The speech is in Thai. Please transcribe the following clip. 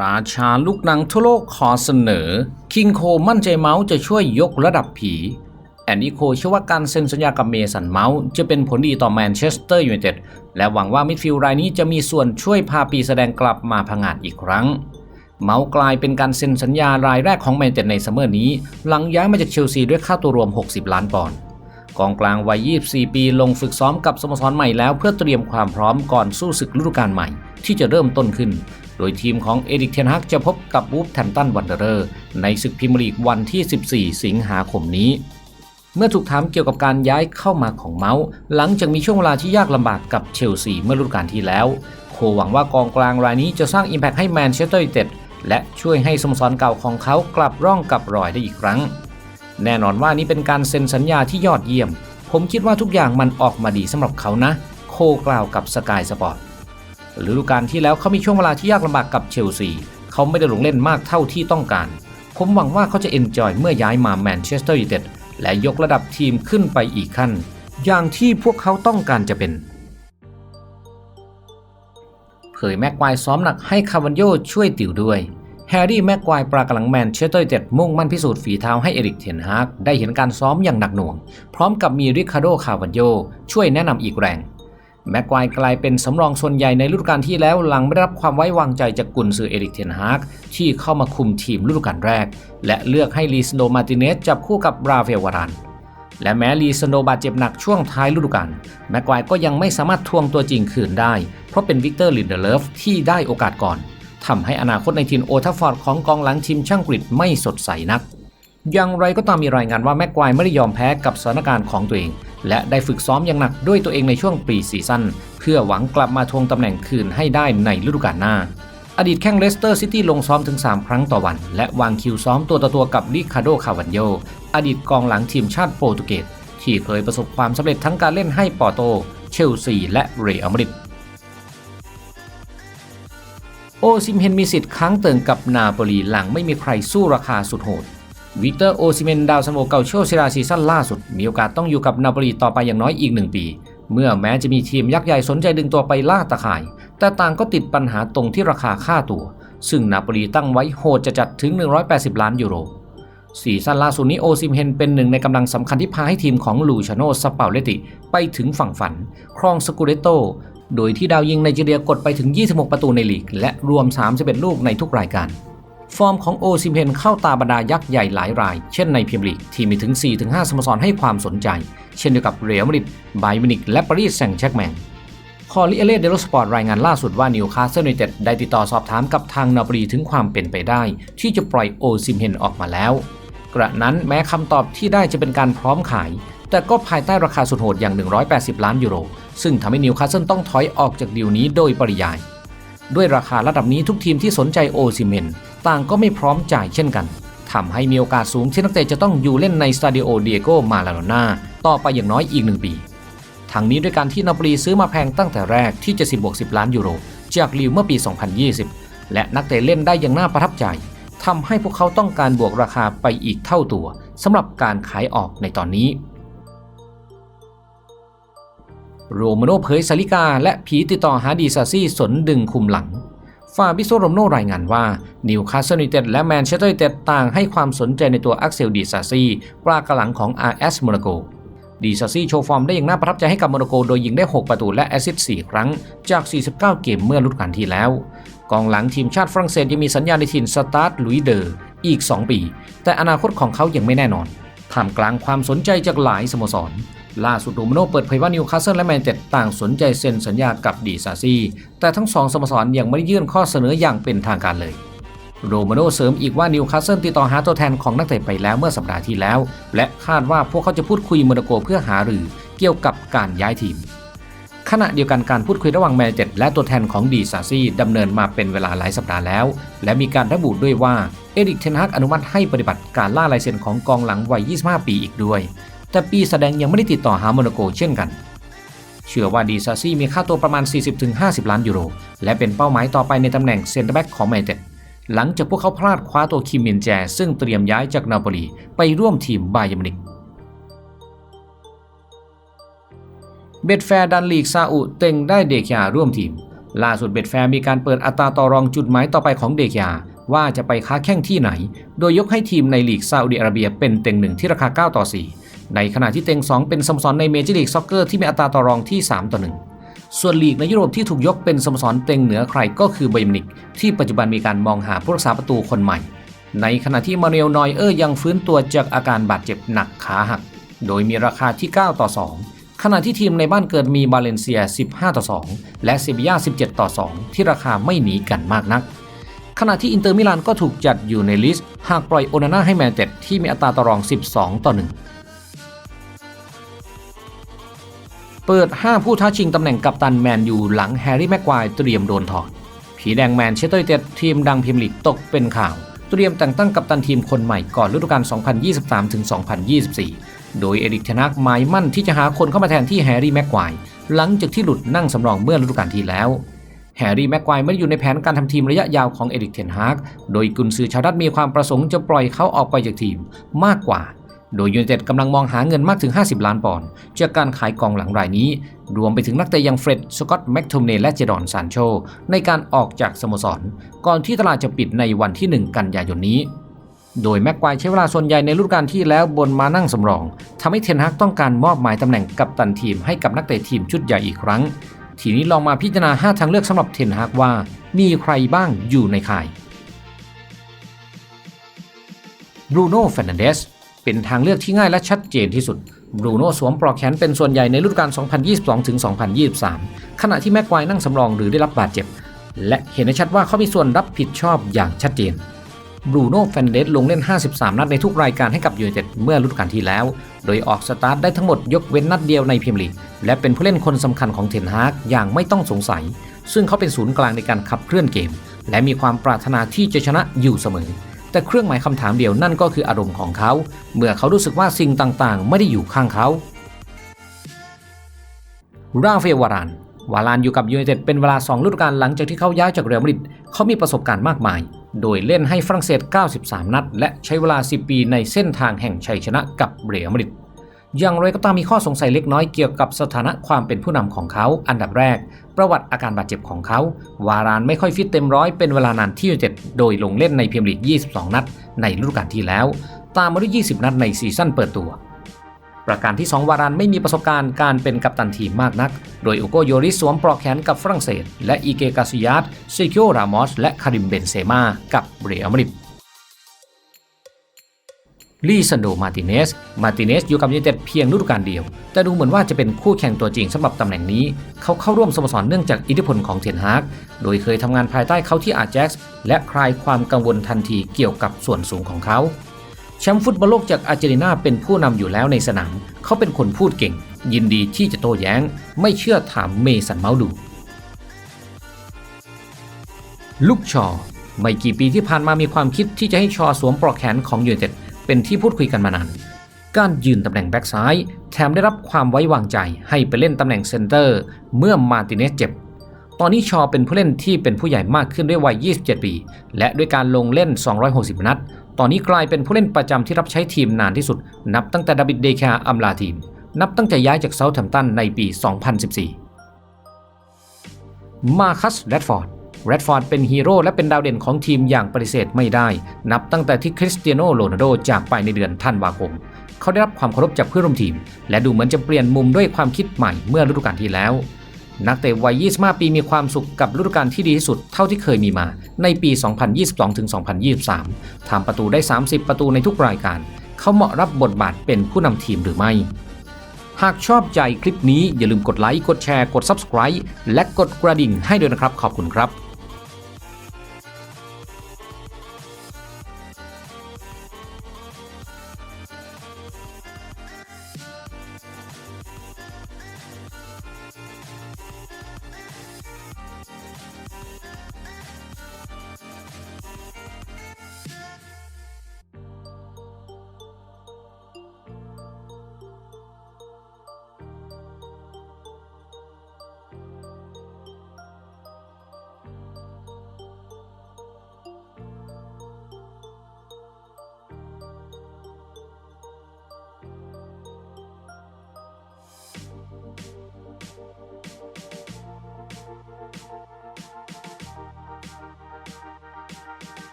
ราชาลูกหนังทั่วโลกขอเสนอ คิงโคมั่นใจเมาส์จะช่วยยกระดับผี แอนดี้โคเชื่อว่าการเซ็นสัญญากับเมสันเมาส์จะเป็นผลดีต่อแมนเชสเตอร์ยูไนเต็ดและหวังว่ามิดฟิลด์รายนี้จะมีส่วนช่วยพาปีแสดงกลับมาพังงาดอีกครั้ง เมาส์กลายเป็นการเซ็นสัญญารายแรกของแมนเชสเตอร์ในซัมเมอร์นี้ หลังย้ายมาจากเชลซีด้วยค่าตัวรวม 60 ล้านปอนด์ กองกลางวัย 24 ปีลงฝึกซ้อมกับสโมสรใหม่แล้วเพื่อเตรียมความพร้อมก่อนสู้ศึกฤดูกาลใหม่ที่จะเริ่มต้นขึ้น โดยทีมของเอริกเทนฮักจะพบกับวูฟแทมตันวันเดอร์ ในศึกพรีเมียร์ลีกวันที่ 14 สิงหาคมนี้เมื่อถูกถามเกี่ยวกับการย้ายเข้ามาของเมาส์หลังจากมีช่วงเวลาที่ยากลำบากกับเชลซีเมื่อฤดูกาลที่แล้ว โคหวังว่ากองกลางรายนี้จะสร้างอิมแพคให้แมนเชสเตอร์ยูไนเต็ดและช่วยให้สโมสรเก่าของเขากลับร่องกลับรอยได้อีกครั้ง แน่นอนว่านี่เป็นการเซ็นสัญญาที่ยอดเยี่ยม ผมคิดว่าทุกอย่างมันออกมาดีสำหรับเขานะ โคกล่าวกับสกายสปอร์ตฤดูกาลที่แล้วเขามีช่วงเวลาที่ยากลำบากกับเชลซี เขาไม่ได้ลงเล่นมากเท่าที่ต้องการ ผมหวังว่าเขาจะเอนจอยเมื่อย้ายมาแมนเชสเตอร์ยูไนเต็ดและยกระดับทีมขึ้นไปอีกขั้น อย่างที่พวกเขาต้องการจะเป็นเผยแม็กควายซ้อมหนักให้คาวันโยช่วยติวด้วย แฮร์รี่แม็กควายปรากำลังแมนเชสเตอร์เต็ดมุ่งมั่นพิสูจน์ฝีเท้าให้เอริกเทนฮากได้เห็นการซ้อมอย่างหนักหน่วง พร้อมกับมีริคาร์โดคาวันโยช่วยแนะนำอีกแรง แม็กควายกลายเป็นสำรองส่วนใหญ่ในฤดูกาลที่แล้วหลังไม่ได้รับความไว้วางใจจากกุนซือเอริกเทนฮากที่เข้ามาคุมทีมฤดูกาลแรก และเลือกให้ลีสโดมาติเนสจับคู่กับราเฟลวารานและแม้ลีสโนบาดเจ็บหนักช่วงท้ายฤดูกาลแม็กควายก็ยังไม่สามารถทวงตัวจริงคืนได้ เพราะเป็นวิกเตอร์ลินเดเลฟที่ได้โอกาสก่อน ทำให้อนาคตในทีมโอทัฟฟอร์ดของกองหลังทีมช่างกรีฑไม่สดใสนัก อย่างไรก็ตามมีรายงานว่าแม็กควายไม่ได้ยอมแพ้กับสถานการณ์ของตัวเอง และได้ฝึกซ้อมอย่างหนักด้วยตัวเองในช่วงปีซีซั่นเพื่อหวังกลับมาทวงตำแหน่งคืนให้ได้ในฤดูกาลหน้า อดีตแข้งเลสเตอร์ซิตี้ลงซ้อมถึง 3 ครั้งต่อวัน และวางคิวซ้อมตัวต่อตัวกับริคาโด คาวันโย อดีตกองหลังทีมชาติโปรตุเกสที่เคยประสบความสำเร็จทั้งการเล่นให้ปอร์โต เชลซี และเรอัลมาดริด โอซิมเฮนมีสิทธิ์ค้างเติ่งกับนาโปลีหลังไม่มีใครสู้ราคาสุดโหดวิกเตอร์โอซิเมนดาวซันโวเกาโชเซราซีซั่นล่าสุด มีโอกาสต้องอยู่กับนาโปลีต่อไปอย่างน้อยอีกหนึ่งปี เมื่อแม้จะมีทีมยักษ์ใหญ่สนใจดึงตัวไปล่าตะข่าย แต่ต่างก็ติดปัญหาตรงที่ราคาค่าตัว ซึ่งนาโปลีตั้งไว้โหดจะจัดถึง 180 ล้านยูโรซีซั่นล่าสุดนี้โอซิมเฮนเป็นหนึ่งในกำลังสำคัญที่พาให้ทีมของลูชาโนสเปาเลติ ไปถึงฝั่งฝัน ครองสกูเรโต โดยที่ดาวยิงไนจีเรียกดไปถึง 26 ประตูในลีก และรวม 31 ลูกในทุกรายการ ฟอร์มของโอซิมเฮนเข้าตาบรรดายักษ์ใหญ่หลายราย เช่นในพรีเมียร์ลีก ที่มีถึง 4-5 สโมสรให้ความสนใจ เช่นเดียวกับเรอัลมาดริดไบมินิกและปารีสแซงต์แชร์กแมงคอลิเอเลเดลสปอร์ตรายงานล่าสุดว่านิวคาสเซิลยูไนเต็ดได้ติดต่อสอบถามกับทางนาโปลีถึงความเป็นไปได้ ที่จะปล่อยโอซิมเฮนออกมาแล้ว กระนั้นแม้คำตอบที่ได้จะเป็นการพร้อมขาย แต่ก็ภายใต้ราคาสุดโหดอย่าง 180 ล้านยูโร ซึ่งทำให้นิวคาสเซิลต้องถอยออกจากดีลนี้โดยปริยาย ด้วยราคาระดับนี้ทุกทีมที่สนใจโอซิเมนต่างก็ไม่พร้อมจ่ายเช่นกันทำให้มีโอกาสสูงที่นักเตะจะต้องอยู่เล่นในสตาดิโอเดียโกมาลาโดนาต่อไปอย่างน้อยอีกหนึ่งปีทางนี้ด้วยการที่นาปลีซื้อมาแพงตั้งแต่แรกที่จะ10บวก10 ล้านยูโร จากลีวเมื่อปี 2020 และนักเตะเล่นได้อย่างน่าประทับใจทำให้พวกเขาต้องการบวกราคาไปอีกเท่าตัวสำหรับการขายออกในตอนนี้ โรมโนเผยสาลิกา และผีติดต่อหาดีซาซี่สนดึงคุมหลัง ฟาบิโซโรมโนรายงานว่านิวคาสเซิลยูไนเต็ดและแมนเชสเตอร์ยูไนเต็ดต่างให้ความสนใจในตัวอักเซลดีซาซี่ปลากระหลังของ RS โมนาโกดีซาซี่โชว์ฟอร์มได้อย่างน่าประทับใจให้กับโมนาโกโดยยิงได้ 6 ประตูและแอสซิสต์4ครั้งจาก 49 เกมเมื่อฤดูกาลที่แล้ว กองหลังทีมชาติฝรั่งเศสยังมีสัญญาในทีมสตาร์ทลุยเดอร์อีก 2 ปี แต่อนาคตของเขายังไม่แน่นอนท่ามกลางความสนใจจากหลายสโมสร ล่าสุดโรมโนเปิดเผยว่านิวคาสเซิลและแมนเชสเตอร์ต่างสนใจเซ็นสัญญากับดีซาซี่แต่ทั้งสองสโมสรยังไม่ได้ยื่นข้อเสนออย่างเป็นทางการเลยโรมาโนเสริมอีกว่านิวคาสเซิลติดต่อหาตัวแทนของนักเตะไปแล้วเมื่อสัปดาห์ที่แล้ว และคาดว่าพวกเขาจะพูดคุยโนาโกเพื่อหารือเกี่ยวกับการย้ายทีม ขณะเดียวกันการพูดคุยระหว่างแมนเชสเตอร์และตัวแทนของดีซาซี่ดำเนินมาเป็นเวลาหลายสัปดาห์แล้ว และมีการระบุด้วยว่าเอริกเทนฮักอนุมัติให้ปฏิบัติการล่าลายเซ็นของกองหลังวัย 25 ปีอีกด้วย แต่ปีแสดงยังไม่ได้ติดต่อหาโมนาโกเช่นกัน เชื่อว่าดีซาซี่มีค่าตัวประมาณ 40-50 ล้านยูโร และเป็นเป้าหมายต่อไปในตำแหน่งเซนเตอร์แบ็กของแมนเชสเตอร์หลังจากพวกเขาพลาดคว้าตัวคิมมินแจ ซึ่งเตรียมย้ายจากนาโปลีไปร่วมทีมบาเยมินิกเบ็ดแฟร์ดันลีกซาอุเต็งได้เดคยาร่วมทีม ล่าสุดเบ็ดแฟร์มีการเปิดอัตราต่อรองจุดหมายต่อไปของเดกยาว่าจะไปค้าแข่งที่ไหน โดยยกให้ทีมในลีกซาอุดิอาระเบียเป็นเต็งหนึ่งที่ราคา 9 ต่อ 4 ในขณะที่เต็ง 2 เป็นสโมสรในเมเจอร์ลีกซ็อกเกอร์ที่มีอัตราต่อรองที่ 3 ต่อ 1 ส่วนลีกในยุโรปที่ถูกยกเป็นสโมสรเต็งเหนือใครก็คือไบย์มินิกที่ปัจจุบันมีการมองหาผู้รักษาประตูคนใหม่ ในขณะที่มาเนลนอยเออร์ยังฟื้นตัวจากอาการบาดเจ็บหนักขาหัก โดยมีราคาที่ 9 ต่อ 2 ขณะที่ทีมในบ้านเกิดมีบาเลนเซีย 15 ต่อ 2 และเซบียา17 ต่อ 2 ที่ราคาไม่หนีกันมากนักขณะที่อินเตอร์มิลานก็ถูกจัดอยู่ในลิสต์ หากปล่อยโอนาน่าให้แมนเต็ดที่มีอัตราต่อรอง 12 ต่อ 1 เปิด 5 ผู้ท้าชิงตำแหน่งกัปตันแมนยูหลังแฮร์รี่แม็กควายเตรียมโดนถอด ผีแดงแมนเชสเตอร์ยูไนเต็ดทีมดังพรีเมียร์ลีกตกเป็นข่าว เตรียมแต่งตั้งกัปตันทีมคนใหม่ก่อนฤดูกาล 2023-2024 โดยเอริกเทนฮากหมายมั่นที่จะหาคนเข้ามาแทนที่แฮร์รี่แม็กควายหลังจากที่หลุดนั่งสำรองเมื่อฤดูกาลที่แล้วแฮร์รี่แม็กควายไม่ได้อยู่ในแผนการทำทีมระยะยาวของเอริกเทนฮาก โดยกุนซือชาวดัตมีความประสงค์จะปล่อยเขาออกไปจากทีมมากกว่า โดยยูไนเต็ดกำลังมองหาเงินมากถึง 50 ล้านปอนด์จากการขายกองหลังรายนี้ รวมไปถึงนักเตะอย่างเฟร็ด สกอตต์แม็กโทมเนและเจดอนซานโช ในการออกจากสโมสร ก่อนที่ตลาดจะปิดในวันที่ 1 กันยายนนี้ โดยแม็กควายใช้เวลาส่วนใหญ่ในฤดูกาลที่แล้วบนมานั่งสำรองทำให้เทนฮากต้องการมอบหมายตำแหน่งกัปตันทีมให้กับนักเตะทีมชุดใหญ่อีกครั้ง ทีนี้ลองมาพิจารณา 5 ทางเลือกสำหรับเทนฮากว่า มีใครบ้างอยู่ในข่ายบรูโน่เฟรนันเดส เป็นทางเลือกที่ง่ายและชัดเจนที่สุดบรูโน่สวมปลอกแขนเป็นส่วนใหญ่ในฤดูกาล 2022-2023 ขณะที่แม็กควายนั่งสำรองหรือได้รับบาดเจ็บ และเห็นได้ชัดว่าเขามีส่วนรับผิดชอบอย่างชัดเจนบรูโน่เฟรนันเดสลงเล่น 53 นัดในทุกรายการให้กับยูไนเต็ดเมื่อฤดูกาลที่แล้ว โดยออกสตาร์ทได้ทั้งหมดยกเว้นนัดเดียวในพรีเมียร์ลีก และเป็นผู้เล่นคนสำคัญของเทนฮากอย่างไม่ต้องสงสัย ซึ่งเขาเป็นศูนย์กลางในการขับเคลื่อนเกม และมีความปรารถนาที่จะชนะอยู่เสมอ แต่เครื่องหมายคำถามเดียวนั่นก็คืออารมณ์ของเขา เมื่อเขารู้สึกว่าสิ่งต่างๆ ไม่ได้อยู่ข้างเขา ราเฟลวารานวารานอยู่กับยูไนเต็ดเป็นเวลา 2 ฤดูกาลหลังจากที่เขาย้ายจากเรอัลมาดริดเขามีประสบการณ์มากมาย โดยเล่นให้ฝรั่งเศส 93 นัด และใช้เวลา 10 ปีในเส้นทางแห่งชัยชนะกับเรอัลมาดริด อย่างไรก็ตามมีข้อสงสัยเล็กน้อยเกี่ยวกับสถานะความเป็นผู้นำของเขา อันดับแรก ประวัติอาการบาดเจ็บของเขา วารานไม่ค่อยฟิตเต็มร้อยเป็นเวลานานที่เต็ดโดยลงเล่นในพรีเมียร์ลีก 22 นัด ในฤดูกาลที่แล้ว ตามมาด้วย 20 นัดในซีซั่นเปิดตัว ประการที่ 2 วารานไม่มีประสบการณ์การเป็นกัปตันทีมมากนัก โดยอุโกโยริสสวมปลอกแขนกับฝรั่งเศส และอีเกกาซิยัสเซคิโอรามอสและคาริมเบนเซมากับเรอัลมาดริด ลีซันโดมาติเนส มาติเนสอยู่กับยูไนเต็ดเพียงฤดูกาลเดียว แต่ดูเหมือนว่าจะเป็นคู่แข่งตัวจริงสำหรับตำแหน่งนี้ เขาเข้าร่วมสโมสรเนื่องจากอิทธิพลของเทนฮากโดยเคยทำงานภายใต้เขาที่อาแจ็กซ์และคลายความกังวลทันทีเกี่ยวกับส่วนสูงของเขาแชมป์ฟุตบอลโลกจากอาร์เจนตินาเป็นผู้นำอยู่แล้วในสนาม เขาเป็นคนพูดเก่ง ยินดีที่จะโต้แย้ง ไม่เชื่อถามเมสันเมาดู ลูกชอไม่กี่ปีที่ผ่านมามีความคิดที่จะให้ชอสวมปลอกแขนของยูไนเต็ด เป็นที่พูดคุยกันมานาน การยืนตำแหน่งแบ็กซ้าย แถมได้รับความไว้วางใจให้ไปเล่นตำแหน่งเซนเตอร์ เมื่อมาติเนสเจ็บ ตอนนี้ชอเป็นผู้เล่นที่เป็นผู้ใหญ่มากขึ้นด้วยวัย 27 ปี และด้วยการลงเล่น 260 นัด ตอนนี้กลายเป็นผู้เล่นประจำที่รับใช้ทีมนานที่ su ดนับตั้งแต่ดาวิดเดคาอัมลาทีม นับตั้งแต่ย้ายจากเซาท์แฮมป์ตันในปี 2014 มาคัสแรดฟอร์ด แรดฟอร์ดเป็นฮีโร่และเป็นดาวเด่นของทีมอย่างปฏิเสธไม่ได้ นับตั้งแต่ที่คริสเตียโนโรนัลโดจากไปในเดือนธันวาคม เขาได้รับความเคารพจากเพื่อนร่วมทีม และดูเหมือนจะเปลี่ยนมุมด้วยความคิดใหม่เมื่อฤดูกาลที่แล้ว นักเตะวัย 25 ปีมีความสุขกับฤดูกาลที่ดีที่สุดเท่าที่เคยมีมา ในปี 2022-2023 ทำประตูได้ 30 ประตูในทุกรายการ เขาเหมาะรับบทบาทเป็นผู้นำทีมหรือไม่หากชอบใจคลิปนี้อย่าลืมกดไลค์ กดแชร์ กด Subscribe และกดกระดิ่งให้ด้วยนะครับ ขอบคุณครับ